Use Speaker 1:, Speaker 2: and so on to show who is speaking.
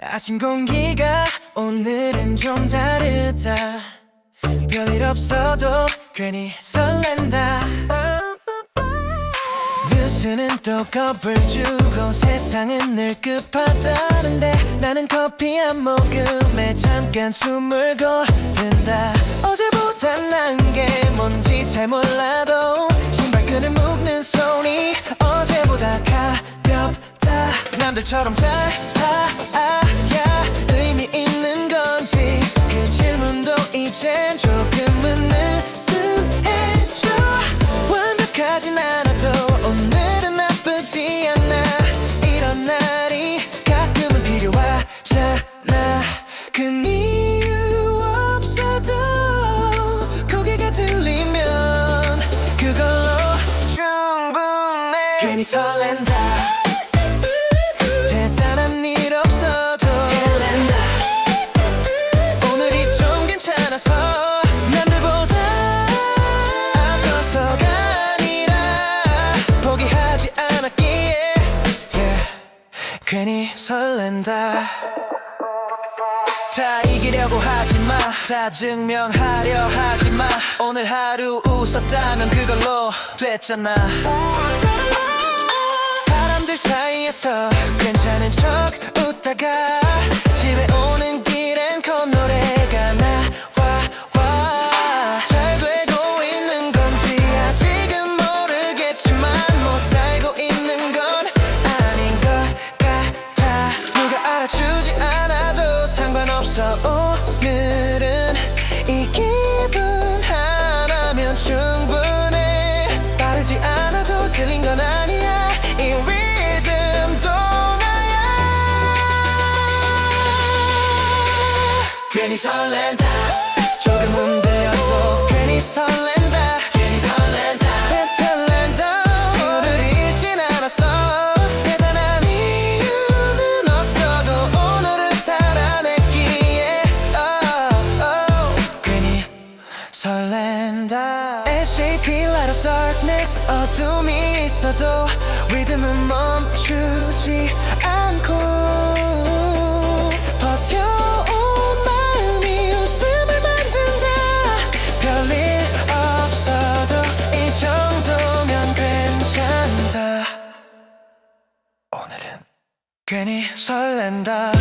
Speaker 1: 아침 공기가 오늘은 좀 다르다. 별일 없어도 괜히 설렌다. 뉴스는 또 겁을 주고 세상은 늘 급하다는데 나는 커피 한 모금에 잠깐 숨을 고른다. 어제보다 나은 게 뭔지 잘 몰라도 신발끈을 묶는 손이 어제보다 가볍다. 남들처럼 잘 살아 이젠 조금은 느슨해져 완벽하진 않아도 오늘은 나쁘지 않아. 이런 날이 가끔은 필요하잖아. 그 이유 없어도 고개가 들리면 그걸로 충분해. 괜히 설렌다 괜찮아서 남들보다 앞서서가 아니라 포기하지 않았기에 yeah. 괜히 설렌다. 다 이기려고 하지마. 다 증명하려 하지마. 오늘 하루 웃었다면 그걸로 됐잖아. 사람들 사이에서 괜찮은 척 웃다가 괜히 설렌다. 조금 흔들려도 괜히 설렌다. 괜히 설렌다. 세탈렌다. 이유를 잃진 않았어. 대단한 이유는 없어도 오늘을 살아냈기에. Oh, oh. 괜히 설렌다. SJP Light of Darkness. 어둠이 있어도 리듬은 멈추지 않고 괜히 설렌다